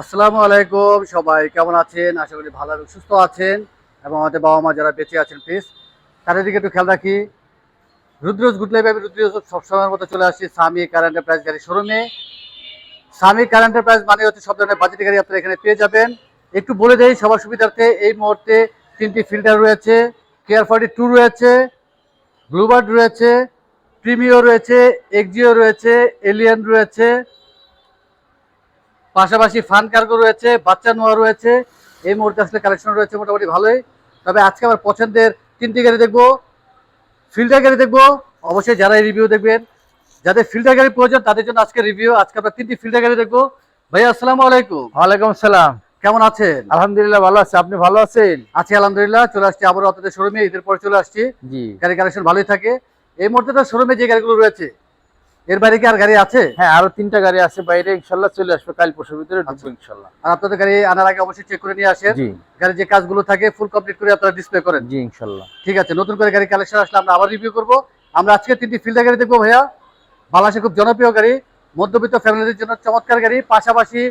আসসালামু আলাইকুম, সবাই কেমন আছেন? আশা করি ভালো এবং সুস্থ আছেন এবং আমাদের বাবা মা যারা বেঁচে আছেন প্লিজ তাদের দিকে একটু খেয়াল রাখি। রুদ্রজ গুড লাইফ আমি রুদ্রজ সবসময়ের মতো চলে আসছি স্বামী কার এন্টারপ্রাইজ গাড়ি শোরুমে স্বামী কার এন্টারপ্রাইজ মানে হচ্ছে সব ধরনের বাজেট গাড়ি আপনারা এখানে পেয়ে যাবেন। একটু বলে দেই, সবার সুবিধার্থে এই মুহূর্তে তিনটি ফিল্টার রয়েছে কেয়ার ফর্টি টু রয়েছে ব্লুবার্ড রয়েছে প্রিমিও রয়েছে এক্সিও রয়েছে এলিয়ান রয়েছে পাশাপাশি ফান কার্গো রয়েছে বাচ্চা নোয়া রয়েছে এই মুহূর্তে আসলে কালেকশন রয়েছে মোটামুটি ভালোই। তবে আজকে আমার পছন্দের তিনটি গাড়ি দেখব ফিল্টার গাড়ি দেখব অবশ্যই যারা এই রিভিউ দেখবেন যাদের ফিল্টার গাড়ি প্রয়োজন তাদের জন্য আজকে রিভিউ আজকে আমরা তিনটি ফিল্টার গাড়ি দেখব। ভাইয়া আসসালামু আলাইকুম। ওয়ালাইকুম সালাম। কেমন আছেন? আলহামদুলিল্লাহ ভালো আছে। আপনি ভালো আছেন? আছি আলহামদুলিল্লাহ। চলে আসছি আবার আপনাদের শোরুমে ঈদের পরে চলে আসছি। গাড়ি কালেকশন ভালোই থাকে। এই মুহূর্তে তো শোরুমে যে গাড়িগুলো রয়েছে এর বাইরে কি আর গাড়ি আছে? হ্যাঁ আরও তিনটা গাড়ি আছে বাইরে ইনশাল্লাহ চলে আসবে কাল পরশুর ভিতরে ঢুকবো ইনশাল্লাহ। আর আপনাদের গাড়ি আনার আগে অবশ্যই চেক করে নিয়ে আসেন। জি। গাড়ির যে কাজগুলো থাকে ফুল কমপ্লিট করে আপনারা ডিসপ্লে করেন। জি ইনশাল্লাহ। ঠিক আছে নতুন করে গাড়ি কালেকশন আসলে আমরা আবার রিভিউ করব। আমরা আজকে তিনটি ফিল্টার গাড়ি দেখব ভাইয়া। বাংলাদেশে খুব জনপ্রিয় গাড়ি মধ্যবিত্ত ফ্যামিলিদের জন্য চমৎকার গাড়ি পাশাপাশি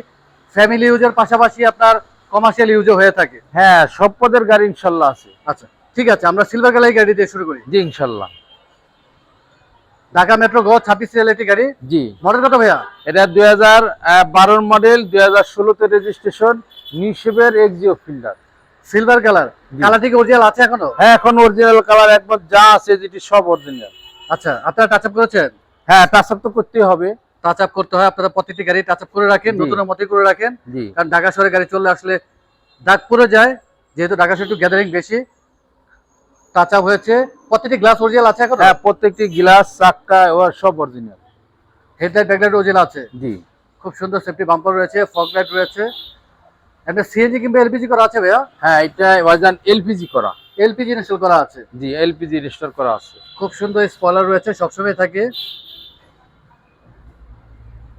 ফ্যামিলি ইউজের পাশাপাশি আপনার কমার্শিয়াল ইউজও হয়ে থাকে। হ্যাঁ সব পদের গাড়ি ইনশাল্লাহ আছে। আচ্ছা ঠিক আছে আমরা সিলভার কালার গাড়ি দিয়ে শুরু করি। জি ইনশাল্লাহ। ঢাকা মেট্রো গো ছাব্বিশ রিয়েলিটি গাড়ি। জি। মডেল কত ভাইয়া? এটা দুই হাজার বারোর মডেল দুই হাজার ষোলোতে registration নিউশেপের Axio Fielder silver colour colour থেকে অরিজিনাল আছে এখনও? হ্যাঁ এখন অরিজিনাল কালার একবার যা আছে যেটি সব অরিজিনাল আচ্ছা আপনারা টাচ আপ করেছেন? হ্যাঁ টাচ আপ তো করতেই হবে। টাচ আপ করতে হয় আপনারা প্রতিটি গাড়ি টাচ আপ করে রাখেন জি। নতুনের মতোই করে রাখেন। কারণ ঢাকা শহরে গাড়ি চললে আসলে দাগ পড়ে যায় যেহেতু ঢাকা শহরে একটু গ্যাদারিং বেশি টাচ আপ হয়েছে। প্রত্যেকটি গ্লাস অরিজিনাল আছে এখন? হ্যাঁ প্রত্যেকটি গ্লাস চাক্কা ওয়ার সব অরিজিনাল হেডলাইট ব্যাকলাইট অরিজিনাল আছে? জি। খুব সুন্দর সেফটি বাম্পার রয়েছে ফগ লাইট রয়েছে। এটা সিএনজি কিংবা এলপিজি করা আছে ভাইয়া? হ্যাঁ এটা ওয়াজান এলপিজি করা। এলপিজি ইনস্টল করা আছে। জি এলপিজি রেজিস্টার করা আছে। খুব সুন্দর স্পয়লার রয়েছে সবসময় থাকে।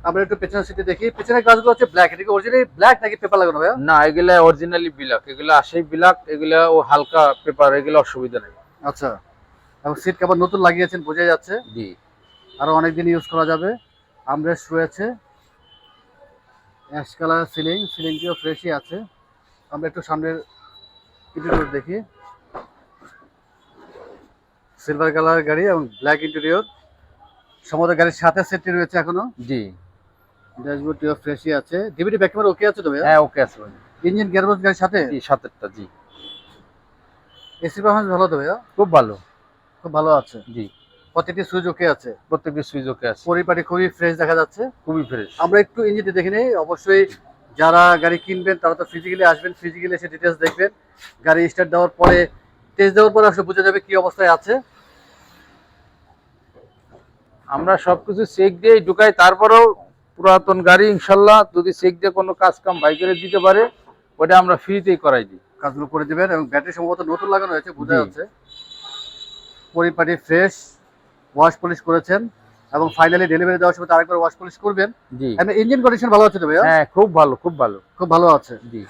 আমরা একটু পেছনের সিটে দেখি। পেছনের কাজগুলো হচ্ছে ব্ল্যাক এটা কি অরিজিনালি ব্ল্যাক নাকি পেপার লাগানো ভাইয়া? না এগুলা অরিজিনালি বিলাক এগুলা আসেই বিলাক এগুলা ও হালকা পেপার এগুলা অসুবিধা নেই। আচ্ছা এবং সিট কাভার নতুন লাগিয়েছেন বোঝা যাচ্ছে? জি। আরও অনেকদিন ইউজ করা যাবে। আমরেস্ট রয়েছে অ্যাশ কালার সিলিং সিলিংটিও ফ্রেশই আছে। আমরা একটু সামনের ইন্টেরিয়র দেখি। সিলভার কালার গাড়ি এবং ব্ল্যাক ইন্টেরিয়র সমস্ত গাড়ির সাথে সেটটি রয়েছে এখনও। জি। ড্যাশবোর্ডটিও ফ্রেশই আছে। ডিভিডি ব্যাক ক্যামেরা ওকে আছে তো ভাইয়া? হ্যাঁ ওকে আছে ভাই। ইঞ্জিন গিয়ারবক্স গাড়ির সাথে? জি সাতেরটা জি। এসি পারফরমেন্স ভালো তো ভাইয়া? খুব ভালো। খুব ভালো আছে। জি। প্রতিটি সুইচ ওকে আছে? প্রত্যেকটি সুইচ ওকে আছে। পরিপাটি খুবই ফ্রেশ দেখা যাচ্ছে। খুবই ফ্রেশ আমরা একটু ইঞ্জিনটি দেখে নিই। অবশ্যই যারা গাড়ি কিনবেন তারা তো ফিজিক্যালি আসবেন ফিজিক্যালি এসে ডিটেলস দেখবেন। গাড়ি স্টার্ট দেওয়ার পরে টেস্ট দেওয়ার পরে আসলে বোঝা যাবে কি অবস্থায় আছে। আমরা সবকিছু চেক দিয়ে ঢুকাই তারপরেও পুরাতন গাড়ি ইনশাল্লাহ যদি চেক দিয়ে কোনো কাজ কাম ভাই করে দিতে পারে ওটা আমরা ফ্রিতেই করাই দিই। কাজগুলো করে দিবেন এবং ব্যাটারি সম্ভবত নতুন লাগানো হয়েছে বোঝা যাচ্ছে। পরিপাটি ফ্রেশ ওয়াশ পলিশ করেছেন এবং ফাইনালি ডেলিভারি দেওয়ার সময় আরেকবার ওয়াশ পলিশ করবেন। জি। ইঞ্জিন কন্ডিশন ভালো আছে তো ভাইয়া? হ্যাঁ খুব ভালো খুব ভালো। খুব ভালো আছে। জি।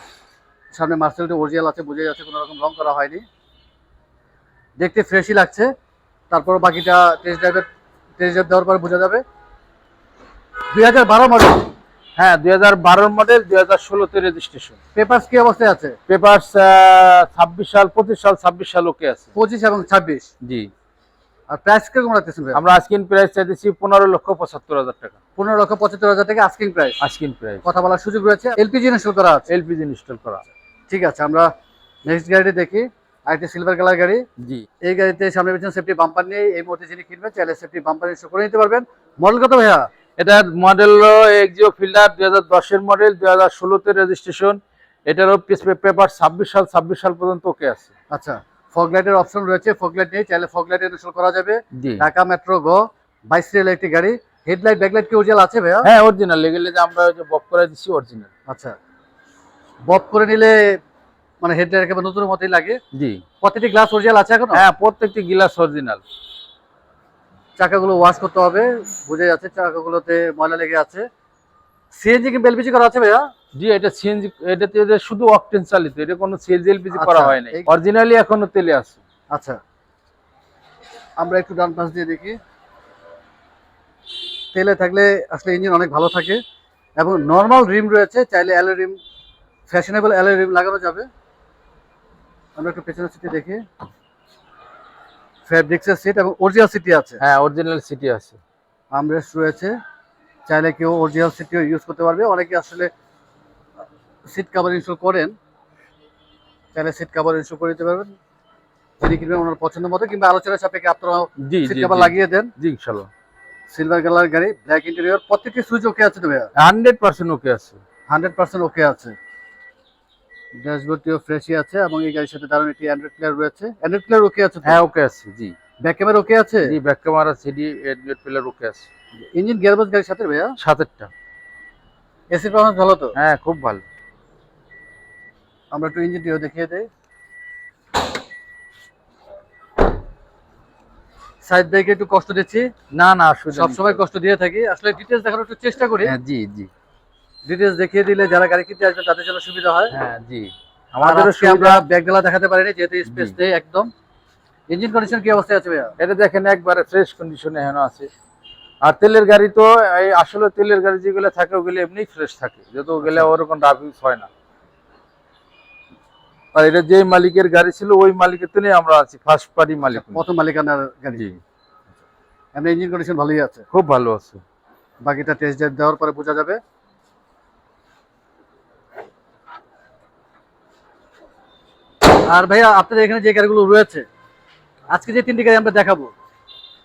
সামনে মার্সেলটি অরিজিনাল আছে বোঝা যাচ্ছে কোনো রকম রং করা হয়নি। দেখতে ফ্রেশই লাগছে। তারপর বাকিটা টেস্ট ড্রাইভের টেস্ট ড্রাইভ দেওয়ার পরে বোঝা যাবে। দুই হাজার বারো মডেল হ্যাঁ দুই হাজার বারোর মডেল দুই হাজার ষোলোতে রেজিস্ট্রেশন পেপার্স কি অবস্থায় আছে? ছাব্বিশ সাল পঁচিশ সাল ছাব্বিশ সাল ওকে আছে। পঁচিশ এবং ছাব্বিশ? জি। আর প্রাইস কীরকম রাখতেছেন আমরা আজকিন প্রাইস চাইতেছি পনেরো লক্ষ পঁচাত্তর হাজার টাকা। পনেরো লক্ষ পঁচাত্তর হাজার টাকা আস্কিং প্রাইস আজকিন প্রাইস কথা বলার সুযোগ রয়েছে। এলপিজি ইনস্টল করা আছে। এলপিজি ইনস্টল করা ঠিক আছে আমরা নেক্সট গাড়িটি দেখি। আরেকটি সিলভার কালার গাড়ি। জি। এই গাড়িতে সামনে পেছনে সেফটি বাম্পার নিয়ে এই মুহূর্তে যিনি কিনবেন চাইলে সেফটি বাম্পার ইনস্টল করে নিতে পারবেন। মডেল কত ভাইয়া? এটার মডেল এক্সিও ফিল্ডার দুই হাজার দশের মডেল দুই হাজার ষোলোতে রেজিস্ট্রেশন এটারও পেপার ছাব্বিশ সাল ছাব্বিশ সাল পর্যন্ত ওকে আছে। আচ্ছা ফগলাইটের অপশন রয়েছে। ফগ লাইট নিয়ে চাইলে ফগলাইট ইনস্টল করা যাবে। ঢাকা মেট্রো গো বাইশ রিয়েল একটি গাড়ি। হেডলাইট ব্যাকলাইট কি অরিজিনাল আছে ভাইয়া? হ্যাঁ অরিজিনাল এগুলো যে আমরা ওই যে বক করে দিচ্ছি অরিজিনাল আচ্ছা বব করে নিলে মানে হেডলাইট একেবারে নতুন মতোই লাগে। জি। প্রতিটি গ্লাস অরিজিনাল আছে এখন? হ্যাঁ প্রত্যেকটি গ্লাস অরিজিনাল চাকাগুলো ওয়াশ করতে হবে। বোঝা যাচ্ছে চাকাগুলোতে ময়লা লেগে আছে। সিএনজি কি এলপিজি করা আছে ভাইয়া? জি এটা সিএনজি এটাতে যে শুধু অকটেন চালিত এটা কোনো সিএনজি এলপিজি করা আচ্ছা, হয় নাই। অরিজিনালি এখনও তেলে আছে। আচ্ছা। আমরা একটু ডান পাশ দিয়ে দেখি। তেলে থাকলে আসলে ইঞ্জিন অনেক ভালো থাকে এবং নর্মাল রিম রয়েছে চাইলে alloy rim fashionable alloy rim লাগানো যাবে। আমরা একটু পেছনের সিটে দেখি। ফ্যাব্রিক্সের সিট এবং অরিজিনাল সিটি আছে। হ্যাঁ অরিজিনাল সিটি আছে। আমরেস্ট রয়েছে। চাইলে কেউ অরিজিনাল সিটিও ইউজ করতে পারবে। অনেকে আসলে সিট কাভার ইনস্টল করেন। চাইলে সিট কাভার ইনস্টল করে দিতে পারবেন। যিনি কিনবেন ওনার পছন্দ মতো কিংবা আলোচনা সাপেক্ষে আপনারা সিট কাভার লাগিয়ে দেন। জি ইনশাল্লাহ। সিলভার কালার গাড়ি ব্ল্যাক ইন্টেরিয়র প্রত্যেকটি সুইচ ওকে আছে তো ভাইয়া? হান্ড্রেড পার্সেন্ট ওকে আছে। হান্ড্রেড পার্সেন্ট ওকে আছে। ড্যাশবোর্ডটিও ফ্রেশই আছে এবং এই গাড়ির সাথে দারুণ একটি অ্যান্ড্রয়েড প্লেয়ার রয়েছে। অ্যান্ড্রয়েড প্লেয়ার ওকে আছে হ্যাঁ ওকে আছে জি। ব্যাক ক্যামেরা ওকে আছে? জি ব্যাক ক্যামেরা সিডি এডমিট প্লেয়ার ওকে আছে। ইঞ্জিন গিয়ারবক্স গাড়ির সাথে ভাইয়া? সাতেরটা। এসি পারফরমেন্স ভালো তো? হ্যাঁ খুব ভালো। আমরা একটু ইঞ্জিনটিও দেখিয়ে দেই। সাইড ব্রেকে একটু কষ্ট দিচ্ছি। না না নেই। সবসময় কষ্ট দিয়ে থাকি। আসলে ডিটেলস দেখানোর একটু চেষ্টা করি। হ্যাঁ জি জি। ডিটেলস দেখিয়ে দিলে যারা গাড়ি কিনতে আসবে তাদের জন্য সুবিধা হয়। হ্যাঁ জি। আমাদের আমরা ব্যাগগুলা দেখাতে পারিনি যেহেতু স্পেস নেই একদম। ইঞ্জিন কন্ডিশন কি অবস্থায় আছে ভাইয়া? এটা দেখেন একবারে ফ্রেশ কন্ডিশনে হেন আছে। আর তেলের গাড়ি তো এই আসলে তেলের গাড়ি যেগুলো থাকে ওগুলো এমনি ফ্রেশ থাকে। যত ওগুলো আচ্ছা। ওরকম রাফ ইউজ হয় না। আর এটা যে মালিকের গাড়ি ছিল ওই মালিকের তো আমরা আছি ফার্স্ট পার্টি মালিক উনি। প্রথম মালিকানার গাড়ি। এমনি ইঞ্জিন কন্ডিশন ভালোই আছে। খুব ভালো আছে। বাকিটা টেস্ট ড্রাইভ দেওয়ার পরে বোঝা যাবে। আর ভাইয়া আপনাদের এখানে যে গাড়িগুলো রয়েছে আজকে যে তিনটি গাড়ি আমরা দেখাবো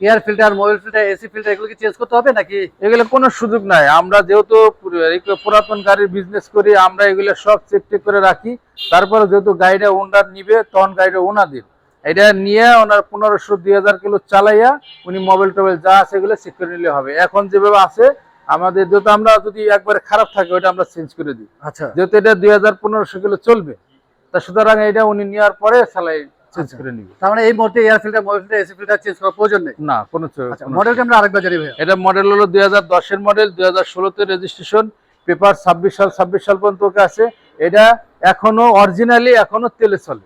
air filter mobile filter AC filter এগুলো কি চেঞ্জ করতে হবে নাকি? এগুলো কোনো সুযোগ নাই। আমরা যেহেতু পুরাতন গাড়ির বিজনেস করি আমরা এগুলো সব চেক টেক করে রাখি। তারপরে যেহেতু গাড়িটা ওনার নিবে তখন গাড়িটা ওনাদের এটা নিয়ে ওনার পনেরোশো দুই হাজার কিলো চালাইয়া উনি মোবাইল টোবাইল যা আছে এগুলো চেক করে নিলে হবে। এখন যেভাবে আছে আমাদের যেহেতু আমরা যদি একবারে খারাপ থাকে ওটা আমরা চেঞ্জ করে দিই। আচ্ছা। যেহেতু এটা দুই হাজার পনেরোশো কিলো চলবে তা সুতরাং এটা উনি নেওয়ার পরে চালাই চেঞ্জ আচ্ছা। করে নিবে। তার মানে এই মুহূর্তে air filter mobile filter AC filter change করার প্রয়োজন নেই? না কোনো চ- আচ্ছা আমরা আরেকবার জানি ভাইয়া এটা মডেল হলো দুই হাজার দশের মডেল দুই হাজার ষোলোতে রেজিস্ট্রেশন পেপার ছাব্বিশ সাল ছাব্বিশ সাল পর্যন্ত ওকে আছে এটা এখনও অরিজিনালি এখনও তেলে চলে।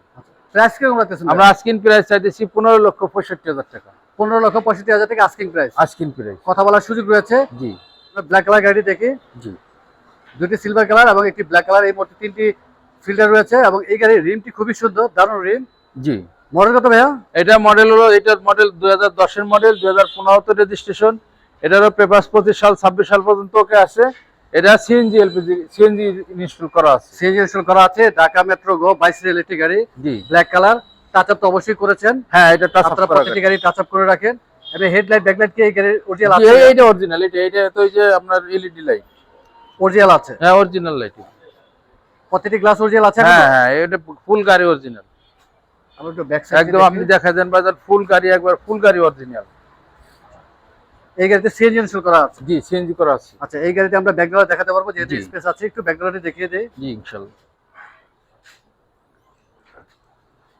প্রাইস কীরকম রাখতেছেন? আমরা আস্কিন প্রাইস চাইতেছি পনেরো লক্ষ পঁয়ষট্টি হাজার টাকা। পনেরো লক্ষ পঁয়ষট্টি হাজার টাকা আস্কিং প্রাইস আস্কিন প্রাইস কথা বলার সুযোগ রয়েছে। জি। ব্ল্যাক কালার গাড়ি দেখি। জি। দুটি সিলভার কালার এবং একটি ব্ল্যাক কালার এই মুহূর্তে তিনটি ফিল্টার রয়েছে এবং এই গাড়ির রিমটি খুবই সুন্দর দারুণ রিম। জি। মডেল কত ভাইয়া? এটা মডেল হলো এটার মডেল দুই হাজার দশের মডেল দুই হাজার পনেরোতে রেজিস্ট্রেশন এটারও পেপার পঁচিশ সাল ছাব্বিশ সাল পর্যন্ত ওকে আছে। এটা সিএনজি এলপিজি সিএনজি ইনস্টল করা আছে। সিএনজি ইনস্টল করা আছে ঢাকা মেট্রো গো বাইশ ইলেকট্রিক গাড়ি জি। ব্ল্যাক কালার টাচ আপ তো অবশ্যই করেছেন। হ্যাঁ এটা টাচ আপনারা প্রত্যেকটি গাড়ি টাচ আপ করে রাখেন। এবং হেডলাইট ব্যাকলাইট কি এই গাড়ির অরিজিনাল আছে? এই- এইটা অরিজিনাল এটা এটা তো ওই যে আপনার এলইডি লাইট অরিজিনাল আছে। হ্যাঁ অরিজিনাল লাইট প্রত্যেকটি গ্লাস অরিজিনাল আছে হ্যাঁ হ্যাঁ এটা ফুল গাড়ি অরিজিনাল আমরা একটু ব্যাক সাইড একদম আপনি দেখা যান বাজার ফুল গাড়ি একবার ফুল গাড়ি অরিজিনাল এই গাড়িতে সিএনজি ইনস্টল করা আছে? জি সিএনজি করা আছে। আচ্ছা এই গাড়িতে আমরা ব্যাকগ্রাউন্ড দেখাতে পারব যেহেতু স্পেস আছে একটু ব্যাকগ্রাউন্ডে দেখিয়ে দেই। জি ইনশাল্লাহ।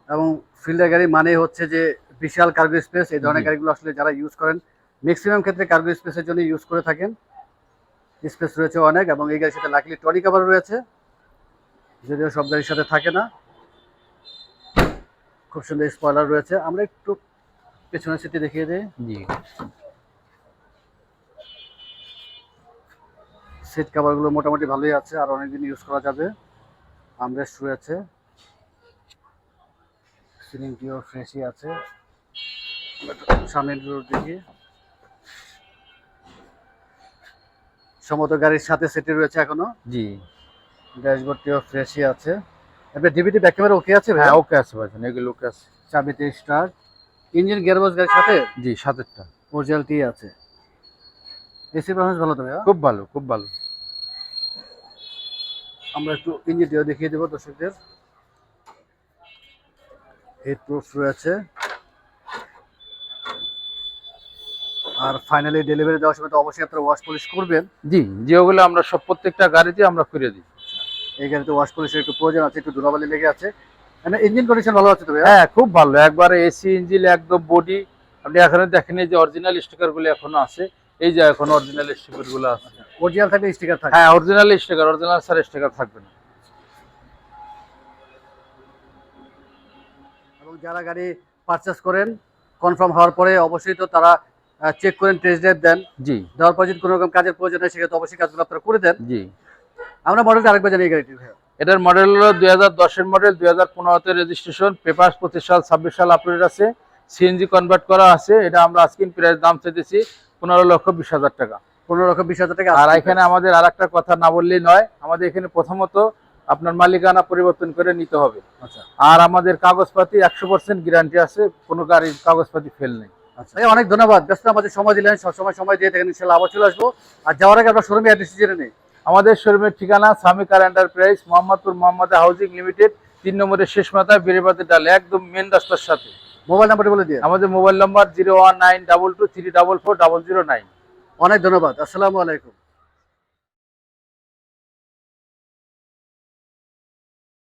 এবং ফিল্ডার গাড়ি মানে হচ্ছে যে বিশাল কার্গো স্পেস এই ধরনের গাড়িগুলো আসলে যারা ইউজ করেন ম্যাক্সিমাম ক্ষেত্রে কার্গো স্পেসের জন্য ইউজ করে থাকেন। স্পেস রয়েছে অনেক এবং এই গাড়ির সাথে লাকলি টনি কাভার রয়েছে। যদিও সব গাড়ির সাথে থাকে না। খুব সুন্দর স্পয়লার রয়েছে। আমরা একটু পেছনের সিটি দেখিয়ে দিই। জি। সিট কাভারগুলো মোটামুটি ভালোই আছে আর অনেকদিন ইউজ করা যাবে। আমরেস্ট রয়েছে সিলিংটিও ফ্রেশই আছে। সামনের ডোর দেখি। সমস্ত গাড়ির সাথে সেটে রয়েছে এখনও। জি। ড্যাশবোর্ডটিও ফ্রেশই আছে। এবার ডিবিটি ব্যাক ক্যামেরা ওকে আছে হ্যাঁ হ্যাঁ ওকে আছে ভাইজান এগুলো ওকে আছে। চাবিতে স্টার্ট ইঞ্জিন গিয়ারবক্স গাড়ির সাথে? জি সাতেরটা অরিজিনালটি আছে। এসি পারফরমেন্স ভালো তো ভাইয়া? খুব ভালো খুব ভালো। আমরা একটু ইঞ্জিনটিও দেখিয়ে দেবো দর্শকদের। হেড প্রুফ রয়েছে। আর ফাইনালি ডেলিভারি দেওয়ার সময় তো অবশ্যই আপনারা ওয়াশ পলিশ করবেন। জি যে ওগুলো আমরা সব প্রত্যেকটা গাড়িতে আমরা করে দিই। এই গাড়িতে ওয়াশ পলিশের একটু প্রয়োজন আছে একটু ধুলাবালি লেগে আছে। মানে ইঞ্জিন কন্ডিশন ভালো আছে তো হ্যাঁ খুব ভালো। একবারে এসি ইঞ্জিন একদম বডি আপনি এখানে দেখেন এই যে অরিজিনাল স্টিকারগুলো এখনও আছে। এই যে এখন অরিজিনাল স্টিকারগুলো আছে। অরিজিনাল থাকলে স্টিকার থাকে হ্যাঁ original sticker original sir sticker থাকবে না। এবং যারা গাড়ি পারচেস করেন কনফার্ম হওয়ার পরে অবশ্যই তো তারা চেক করেন টেস্ট ড্রাইভ দেন। জি। দেওয়ার পর যদি কোনো রকম কাজের প্রয়োজন হয় সেক্ষেত্রে অবশ্যই কাজগুলো আপনারা করে দেন। জি। আমরা মডেলটা আরেকবার জানি এই গাড়িটি ভাইয়া। এটার মডেল হলো দুই হাজার দশের মডেল দুই হাজার পনেরোতে রেজিস্ট্রেশন পেপার পঁচিশ সাল ছাব্বিশ সাল আপডেট আছে। সিএনজি কনভার্ট করা আছে এটা আমরা আজকিন প্রাইস দাম চাইতেছি পনেরো লক্ষ বিশ হাজার টাকা। পনেরো লক্ষ বিশ হাজার টাকা আর এখানে আমাদের আর একটা কথা না বললেই নয় আমাদের এখানে প্রথমত আপনার মালিকানা পরিবর্তন করে নিতে হবে। আচ্ছা। আর আমাদের কাগজপাতি একশো পার্সেন্ট গ্যারান্টি আছে কোনো গাড়ির কাগজপাতি ফেল নেই। আচ্ছা। অনেক ধন্যবাদ। ব্যস্ত আমাদের সময় দিলেন সবসময় সময় দিয়ে থাকেন ইনশাল্লাহ আবার চলে আসব। আর যাওয়ার আগে আপনার শোরুমে অ্যাড্রেস জেনে নেই। আমাদের শোরুমের ঠিকানা Samikar enterprise Mohammadpur Mohammad housing limited তিন নম্বরের শেষ মাথা বীরবাদের ডালে একদম মেন রাস্তার সাথে। মোবাইল নাম্বারটি বলে দিয়ে আমাদের mobile number zero one nine double two three double four double zero nine. অনেক ধন্যবাদ আসসালামু আলাইকুম।